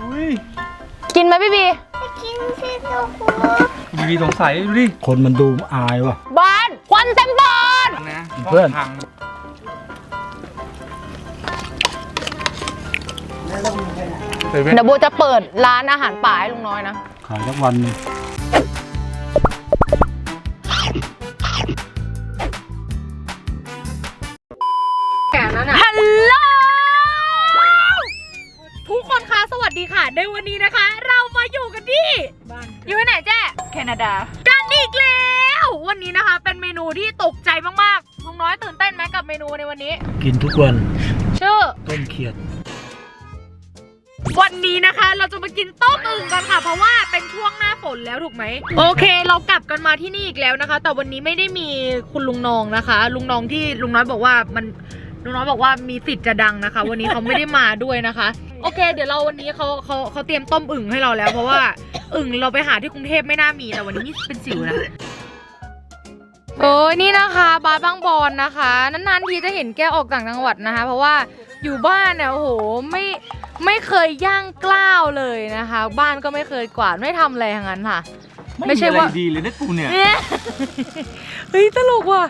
อุ้ยกินไหมพี่บีกินสิลูกบีบีสงสัยดูดิคนมันดูอายว่ะ บ้านควันเต็มบ้านนะเพื่อนช่งทางเซเว่นเดี๋ยวโบจะเปิดร้านอาหารป่าให้ลุงน้อยนะ ขายสักวันหนึ่ง สวัสดีค่ะ ในวันนี้นะคะ เรามาอยู่กันที่อยู่ที่ไหนแจ้แคนาดา กันอีกแล้ววันนี้นะคะ เป็นเมนูที่ตกใจมากๆลุงน้อยตื่นเต้นไหมกับเมนูในวันนี้ กินทุกวัน ชื่อ ต้มเขียด วันนี้นะคะ เราจะมากินต้มอึ่งกันค่ะ เพราะว่าเป็นช่วงหน้าฝนแล้วถูกไหม โอเค เรากลับกันมาที่นี่อีกแล้วนะคะ แต่วันนี้ไม่ได้มีคุณลุงนองนะคะ ลุงนองที่ลุงน้อยบอกว่ามันลุงน้อยบอกว่ามีสิทธิ์จะดังนะคะ วันนี้เขาไม่ได้มาด้วยนะคะ โอเค เดี๋ยวเราวันนี้เขาเขาเขาเตรียมต้มอึ่งให้เราแล้ว เพราะว่าอึ่งเราไปหาที่กรุงเทพไม่น่ามีแต่วันนี้นี่เป็นสิวนะโอ้ยนี่นะคะบาร์บางบอนนะคะ นานๆทีจะเห็นแกออกต่างจังหวัดนะคะ เพราะว่าอยู่บ้านเนี่ยโอ้โหไม่ไม่เคยย่างกล้าวเลยนะคะ บ้านก็ไม่เคยกวาดไม่ทำอะไรทั้งนั้นค่ะ ไม่ใช่ว่าอะรดีเลยนะกูเนี่ยเนี่ยเฮ้ยตลกว่ะ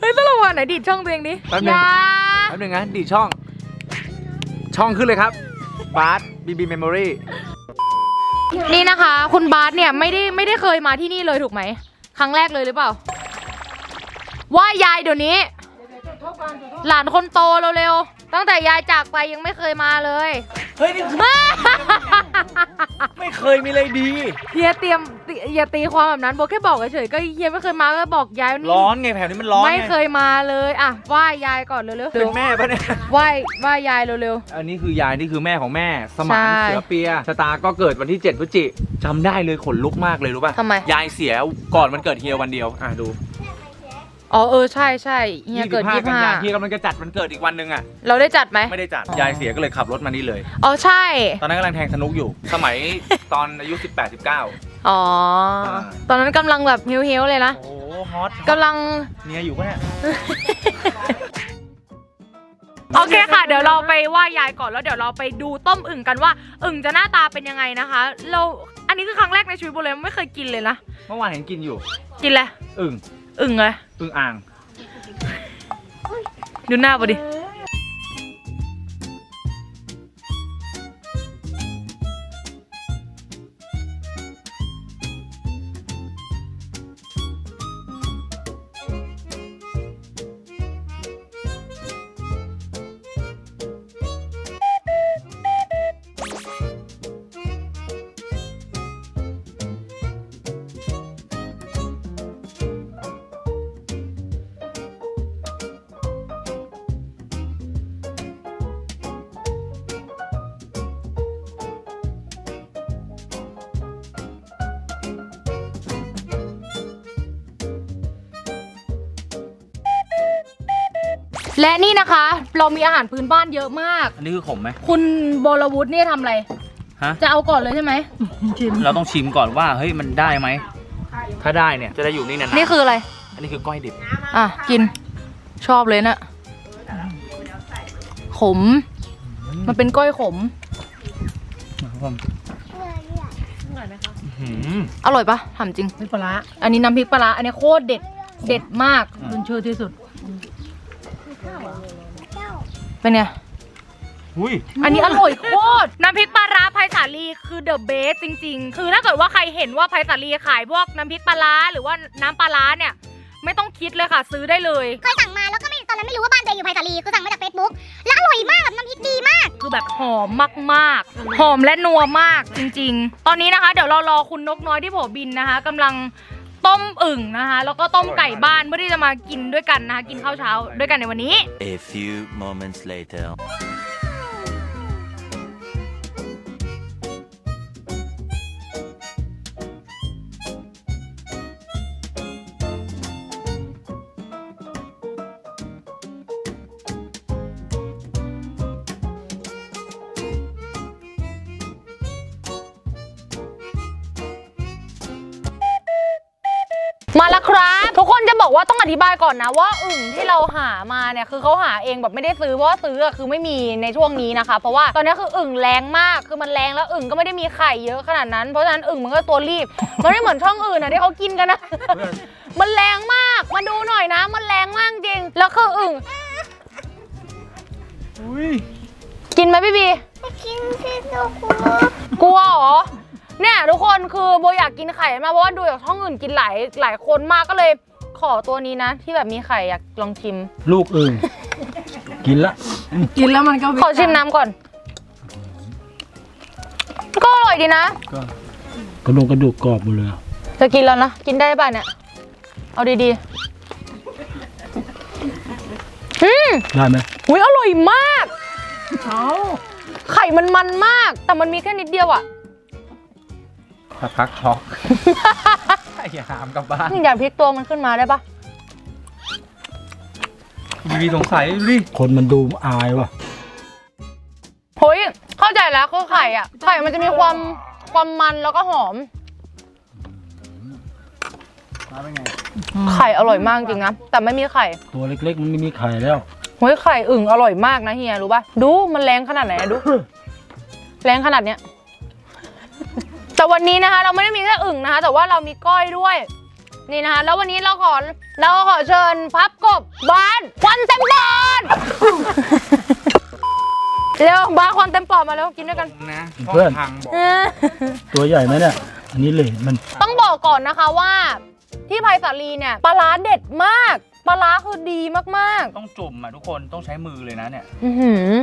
เฮ้ยตลกว่ะไหนดีดช่องตัวเองดิแป๊บนึงอย่า แป๊บนึงนะดีดช่อง ช่องขึ้นเลยครับ บาร์บีบีเมมโมรี่นี่นะคะ คุณบาสเนี่ยไม่ได้ไม่ได้เคยมาที่นี่เลยถูกไหม ครั้งแรกเลยหรือเปล่า ว่ายายเดี๋ยวนี้ หลานคนโตเร็วๆตั้งแต่ยายจากไปยังไม่เคยมาเลย เฮ้ยนี่ ไม่เคยมีอะไรดี เฮียเตรียมอย่าตีความแบบนั้นโบแค่บอกเฉยๆก็เฮียไม่เคยมาก็บอกยายว่านี่ร้อนไงแถวนี้มันร้อนไม่งเคยมาเลยอะไหว้ยายก่อนเร็วๆเป็นแม่ปะเนี่ยไหว้ไหว้ยายเร็ว อันนี้คือยายนี่คือแม่ของแม่ สมานใช่เสือเปียชะตาก็เกิดวันที่7พฤศจิจำได้เลยขนลุกมากเลยรู้ป่ะทำไม ยายเสียก่อนวันเกิดเฮียวันเดียวอะดูๆ อ๋อเออใช่ใช่เฮียเกิดยี่กันห้ายาเฮียกำลังจะจัดวันเกิดอีกวันหนึ่งอะ เราได้จัดไหมไม่ได้จัด ยายเสียก็เลยขับรถมานี่เลย อ๋อใช่ ตอนนั้นกำลังแทงสนุกอยู่ สมัยตอนอายุ 18 19 อ๋ออ่าตอนนั้นกำลังแบบเฮี้ยวๆเลยนะ โอ้ฮอตกำลังเมียอยู่ปะเนี่ยโอเคค่ะ เดี๋ยวเราไปไหว้ยายก่อนแล้วเดี๋ยวเราไปดูต้มอึ่งกันว่า อึ่งจะหน้าตาเป็นยังไงนะคะ เราอันนี้คือครั้งแรกในชีวิตโบเลยไม่เคยกินเลยนะ เมื่อวานเห็นกินอยู่ กินเลยอึ่ง อึ่งเลยอึ่งอ่าง ดูหน้าบดิ และนี่นะคะ เรามีอาหารพื้นบ้านเยอะมาก อันนี้คือขมไหมคุณบรวุฒิเนี่ยทำอะไร ฮะ จะเอาก่อนเลยใช่ไหมเราต้องชิมก่อนว่าเฮ้ยมันได้ไหม ถ้าได้เนี่ยจะได้อยู่นี่นานๆนี่คืออะไรอันนี้คือก้อยดิบ อะ กิน ชอบเลยนะขม มันเป็นก้อยขมหืมอร่อยปะถามจริงพริกปลาอันนี้น้ำพริกปลาร้าอันนี้โคตรเด็ด เด็ดมาก ขึ้นชื่อที่สุด เป็นไง อุ้ยอันนี้อร่อยโคตร น้ำพริกปลาร้าไพศาลีคือเดอะเบสจริง ๆ คือถ้าเกิดว่าใครเห็นว่าไพศาลีขายพวกน้ำพริกปลาร้าหรือว่าน้ำปลาร้าเนี่ย ไม่ต้องคิดเลยค่ะ ซื้อได้เลย เคยสั่งมาแล้วก็ไม่ตอนนั้นไม่รู้ว่าบ้านตัวเองอยู่ไผ่สาลีคือสั่งมาจากเฟซบุ๊กแล้วอร่อยมากแบบน้ำพริกดีมาก คือแบบหอมมากๆ หอมและนัวมากจริง ๆ ตอนนี้นะคะ เดี๋ยวเรารอคุณนกน้อยที่โผบินนะคะกำลัง ต้มอึ่งนะคะ แล้วก็ต้มไก่บ้านเพื่อที่จะมากินด้วยกันนะคะ กินข้าวเช้าด้วยกันในวันนี้ A few moments later. มาแล้วครับ ทุกคนจะบอกว่าต้องอธิบายก่อนนะ ว่าอึ่งที่เราหามาเนี่ยคือเขาหาเองแบบไม่ได้ซื้อเพราะว่าซื้ออะคือไม่มีในช่วงนี้นะคะ เพราะว่าตอนนี้คืออึ่งแรงมากคือมันแรงแล้วอึ่งก็ไม่ได้มีไข่เยอะขนาดนั้นเพราะฉะนั้นอึ่งมันก็ตัวรีบ มันไม่เหมือนช่องอื่นนะที่เขากินกันนะ มันแรงมากมาดูหน่อยนะ มันแรงมากจริงแล้วคืออึ่งอุ้ยกินไหมพี่บี กินสิลูกกลัวเหรอ เนี่ยทุกคนคือโบอยากกินไข่มากเพราะว่าดูจากช่องอื่นกินหลายหลายคนมากก็เลยขอตัวนี้นะ ที่แบบมีไข่อยากลองชิม ลูกอึ่งกินละ กินแล้วมันก็วิขอชิมน้ำก่อน ก็อร่อยดีนะ ก็กระดูกกระดูกกรอบหมดเลยอะจะกินแล้วนะ กินได้ป่ะเนี่ย เอาดีๆอืมได้ไหมอุ้ยอร่อยมากไข่มันมันมาก แต่มันมีแค่นิดเดียวอะ สักพักช็อก อย่าหามกลับบ้าน อยากพลิกตัวมันขึ้นมาได้ปะบีบีสงสัยดูดิคนมันดูอายว่ะเฮ้ยเข้าใจแล้วคือไข่อะไข่มันจะมีความความมันแล้วก็หอมไข่อร่อยมากจริงนะ แต่ไม่มีไข่ ตัวเล็กๆ มันไม่มีไข่แล้ว เฮ้ยไข่อึ่งอร่อยมากนะเฮียรู้ป่ะ ดูมันแรงขนาดไหนอะดู แรงขนาดเนี้ย แต่วันนี้นะคะ เราไม่ได้มีแค่อึ่งนะคะ แต่ว่าเรามีก้อยด้วย นี่นะคะ แล้ววันนี้เราขอเราขอเชิญพับกบบ้านควันเต็มปอดเร็วบ้านควันเต็มปอดมาแล้วกินด้วยกัน นะเพื่อน ทางบอกตัวใหญ่ไหมเนี่ย อันนี้เหลนมัน ต้องบอกก่อนนะคะว่า ที่ไผ่สาลีเนี่ยปลาร้าเด็ดมากปลาร้าคือดีมากต้องจุ่มอะทุกคนต้องใช้มือเลยนะเนี่ย ๆ อือหือ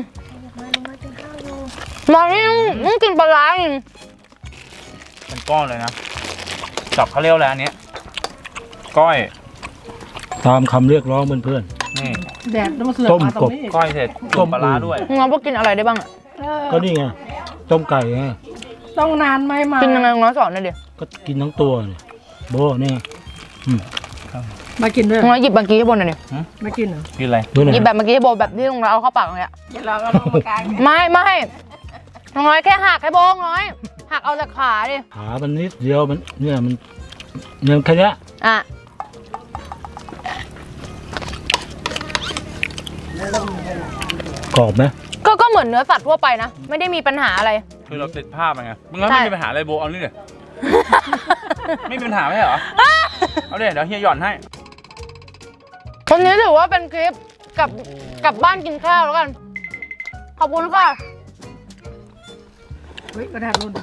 มานี่ต้องต้องกินปลาร้าจริง เป็นก้อนเลยนะจับเขาเรียกแล้วอันเนี้ยก้อย ตามคำเรียกร้องเพื่อน นี่ แดดแล้วมาเสือกต้มมาตรกงบนี้ก้อยเสร็จต้จุ่มมปลาร้าด้วยงั้นพวกกินอะไรได้บ้างอะเออๆ ก็นี่ไงต้มไก่ไงต้องนานไหมมากินยังไงน้อยสอนหน่อยดิก็กินทั้งตัวเนี่ยโบนี่ไงอืมมากินด้วยน้อยหยิบเมื่อกี้ให้โบนหน่อยดิมากินเหรอกินอะไรดูหน่อหยิบยแบบเมื่อกี้ให้โบแบบที่ลุงเราเอาเข้าปากเลยอะเดี๋ยวเราก็ต้องมากางเนี่ยไม่ไม่ น้อยแค่หักให้โบน้อย หักเอาจากขาดิขามันนิดเดียวมันเนี่ยมันเนี่ยแค่เนี้ยอะกรอบไหมก็ก็เหมือนเนื้อสัตว์ทั่วไปนะ ไม่ได้มีปัญหาอะไร คือเราติดภาพไงมึงงั้นใช่ไม่มีปัญหาอะไรโบเอานี่เลยไม่มีปัญหาไม่ใช่เหรอ เอาเดี๋ยวเดี๋ยวเฮียหย่อนให้ วันนี้ถือว่าเป็นคลิปกลับกลับบ้านกินข้าวแล้วกัน ขอบคุณค่ะเฮ้ยกระดาษรุ่น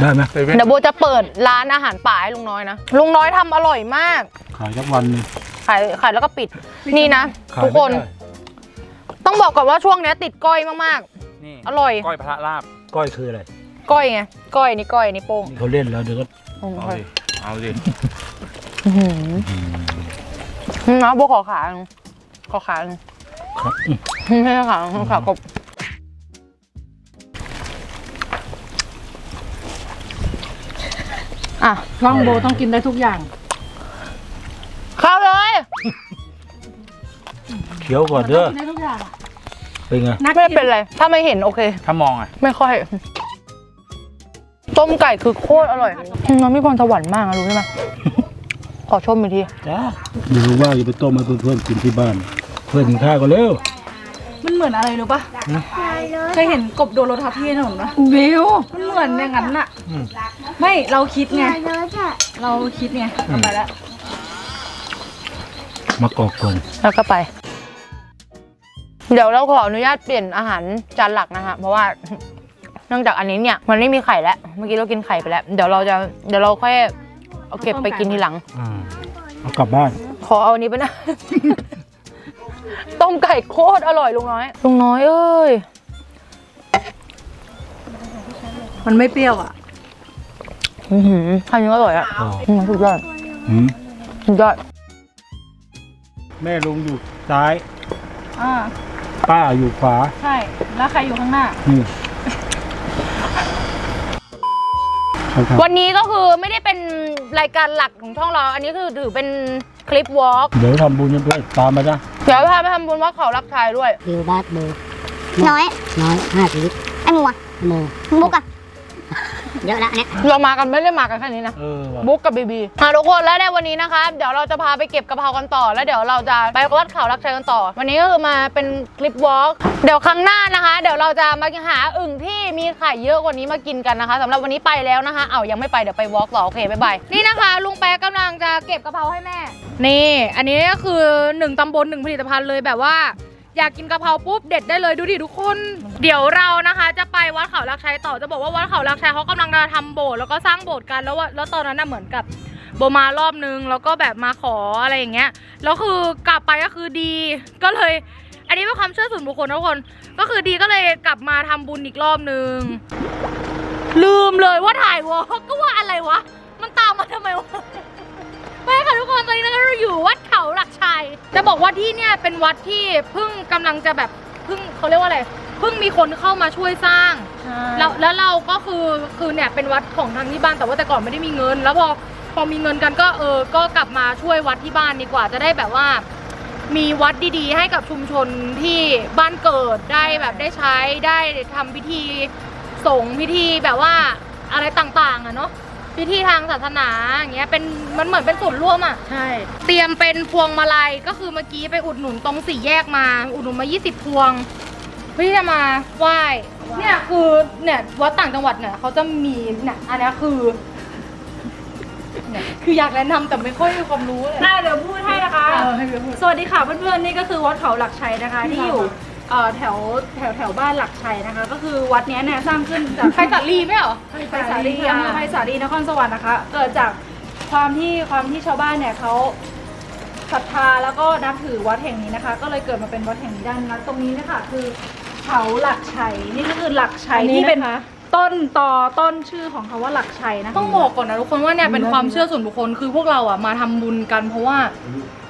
ได้ไหมเซเว่นเดี๋ยวโบจะเปิดร้านอาหารป่าให้ลุงน้อยนะ ลุงน้อยทำอร่อยมาก ขายสักวันหนึงขายขายแล้วก็ปิด นี่นะ ขายทุกไม่คนได้ต้องบอกก่อนว่าช่วงเนี้ยติดก้อยมากนี่อร่อย ก้อยพระลาบก้อยคืออะไรๆก้อยไง ก้อยนี่ก้อยนี่โป้งนี่เขาเล่นแล้วเดี๋ยวก็โป้งเอาก้อยดิเอาดิอื้อหือนะโบขอขาหนึ่งขอขาหนึ่งครับอืมไม่ใช่ขาขากบ อะร่องโบต้องกินได้ทุกอย่าง เข้าเลย เคี้ยวก่อนเด้อกินได้ทุกอย่างเป็นไงนักไม่กินเป็นไร ถ้าไม่เห็นโอเค ถ้ามองอะ ไม่ค่อย ต้มไก่คือโคตรอร่อยน้องมีพรสวรรค์มากนะรู้ใช่ไหม ขอชมอีกทีจ้าดูว่าอย่าไปต้มให้เพื่อนๆกินที่บ้าน เพื่อนกินข้าวกันเร็วมันเหมือนอะไรรู้ปะ เคยเห็นกบโดนรถทับที่ถนนปะวิวมันเหมือนอย่างนั้นน่ะไม่เราคิดไง เยอะจ้ะเราคิดไงเอาไปแล้วมากอกก่อนแล้วก็ไป เดี๋ยวเราขออนุญาตเปลี่ยนอาหารจานหลักนะคะเพราะว่า เนื่องจากอันนี้เนี่ย มันไม่มีไข่แล้ว เมื่อกี้เรากินไข่ไปแล้ว เดี๋ยวเราจะ เดี๋ยวเราค่อยเอาเก็บไปกินทีหลัง อ่าเอากลับบ้าน ขอเอาอันนี้ไปนะ ต้มไก่โคตรอร่อยลุงน้อย ลุงน้อยเอ้ย มันไม่เปรี้ยวอะอือหือทานนี้อร่อยอะอ๋ออืมสุดยอดหืมสุดยอดแม่ลุงอยู่ซ้าย อ่าป้าอยู่ขวา ใช่ แล้วใครอยู่ข้างหน้า นี่เขาทวันนี้ก็คือไม่ได้เป็นรายการหลักของช่องเรา อันนี้คือถือเป็นคลิปวอล์กำเดี๋ยวทำบุญกันด้วยตามมาจ้ะเดี๋ยวพาไปทำบุญวัดเขารักชายด้วย วิวบาสเบอร์น้อยน้อยห้าชีวิตไอหมูอะโมมุกอะ เยอะแล้วอันเนี้ยเรามากันไม่ได้มากันแค่นี้นะ เออว่ะ บุ๊กกับบีบีอะทุกคนแล้วในวันนี้นะคะเดี๋ยวเราจะพาไปเก็บกะเพรากันต่อ แล้วเดี๋ยวเราจะไปวัดเขารักชัยกันต่อ วันนี้ก็คือมาเป็นคลิปวอล์กเดี๋ยวครั้งหน้านะคะ เดี๋ยวเราจะมาหาอึ่งที่มีไข่เยอะกว่านี้มากินกันนะคะสำหรับวันนี้ไปแล้วนะคะ เอายังไม่ไปเดี๋ยวไปวอล์กต่อโอเคบ๊ายบายนี่นะคะลุงแป๊ะกำลังจะเก็บกะเพราให้แม่ นี่ อันนี้ก็คือหนึ่งตำบลหนึ่งผลิตภัณฑ์เลยแบบว่า อยากกินกะเพราปุ๊บเด็ดได้เลยดูดิทุกคน เดี๋ยวเรานะคะ จะไปวัดเขาลักชัยต่อจะบอกว่าวัดเขาลักชัยเขากำลังจะทำโบสถ์แล้วก็สร้างโบสถ์กันแล้วว่าแล้วตอนนั้นน่ะเหมือนกับโบมารอบนึงแล้วก็แบบมาขออะไรอย่างเงี้ยแล้วคือกลับไปก็คือดีก็เลย อันนี้เป็นความเชื่อส่วนบุคคลทุกคน ก็คือดีก็เลยกลับมาทำบุญอีกรอบนึง ลืมเลยว่าถ่ายวอล์กก็ว่าอะไรวะ มันตามมาทำไมวะ ไม่ค่ะทุกคนตอนนี้นะคะเราอยู่วัดเขาหลักชัยจะบอกว่าที่เนี่ยเป็นวัดที่เพิ่งกำลังจะแบบเพิ่งเขาเรียกว่าอะไรเพิ่งมีคนเข้ามาช่วยสร้าง แล้วแล้วเราก็คือคือเนี่ยเป็นวัดของทางที่บ้านแต่ว่าแต่ก่อนไม่ได้มีเงิน แล้วพอพอมีเงินกันก็เออก็กลับมาช่วยวัดที่บ้านดีกว่าจะได้แบบว่า มีวัดดีๆ ให้กับชุมชนที่บ้านเกิดได้แบบได้ใช้ได้ทำพิธีสงฆ์พิธีแบบว่าอะไรต่างๆอะเนาะ พิธีทางศาสนาอย่างเงี้ยเป็นมันเหมือนเป็นส่วนร่วมอะใช่ เตรียมเป็นพวงมาลัยก็คือเมื่อกี้ไปอุดหนุนตรงสี่แยกมา อุดหนุนมา 20 พวงเพื่อที่จะมาไหว้เนี่ยคือเนี่ยวัดต่างจังหวัดเนี่ยเขาจะมีเนี่ยอันเนี้ยคือเนี่ยคืออยากแนะนำแต่ไม่ค่อยมีความรู้เลย ได้เดี๋ยวพูดให้นะคะ เออให้เพื่อนพูด สวัสดีค่ะเพื่อนๆนี่ก็คือวัดเขาหลักชัยนะคะ ที่อยู่ เอ่อแถวแถวแถวบ้านหลักชัยนะคะ ก็คือวัดเนี้ยเนี่ยสร้างขึ้นจากไฟสาลีไหมเหรอไฟสาลีอำเภอไฟสาลีนครสวรรค์นะคะ เกิดจากความที่ความที่ชาวบ้านเนี่ยเขาศรัทธาแล้วก็นับถือวัดแห่งนี้นะคะ ก็เลยเกิดมาเป็นวัดแห่งนี้ได้นะคะตรงนี้นะคะคือเขาหลักชัยนี่ก็คือหลักชัยอันนี้ที่เป็นนะคะ ต้นตอต้นชื่อของคำว่าหลักชัยนะคะ ต้องบอกก่อนนะทุกคนว่าเนี่ยเป็นความเชื่อส่วนบุคคลคือพวกเราอะมาทำบุญกันเพราะว่า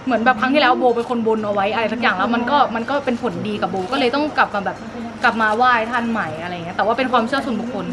เหมือนแบบครั้งที่แล้วโบเป็นคนบนเอาไว้อะไรสักอย่างแล้วมันก็มันก็เป็นผลดีกับโบก็เลยต้องกลับมาแบบกลับมาไหว้ท่านใหม่อะไรเงี้ยแต่ว่าเป็นความเชื่อส่วนบุคคล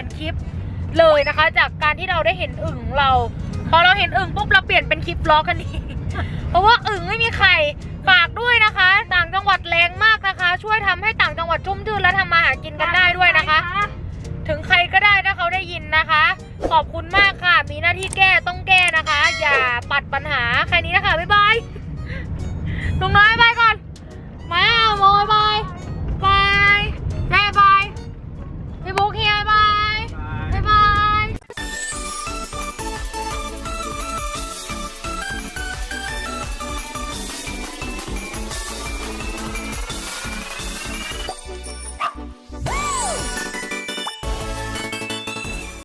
ยนคลิปเลยนะคะ จากการที่เราได้เห็นอึ่งเราพอเราเห็นอึ่งปุ๊บเราเปลี่ยนเป็นคลิปล็อกกันดีเพราะว่าอึ่งไม่มีไข่ฝากด้วยนะคะ ต่างจังหวัดแรงมากนะคะ ช่วยทำให้ต่างจังหวัดชุ่มชื่นและทำมาหากินกันได้ด้วยนะคะ ถึงใครก็ได้ถ้าเขาได้ยินนะคะ ขอบคุณมากค่ะ มีหน้าที่แก้ต้องแก้นะคะ อย่าปัดปัญหาแค่นี้นะคะบ๊ายบายลุงน้อย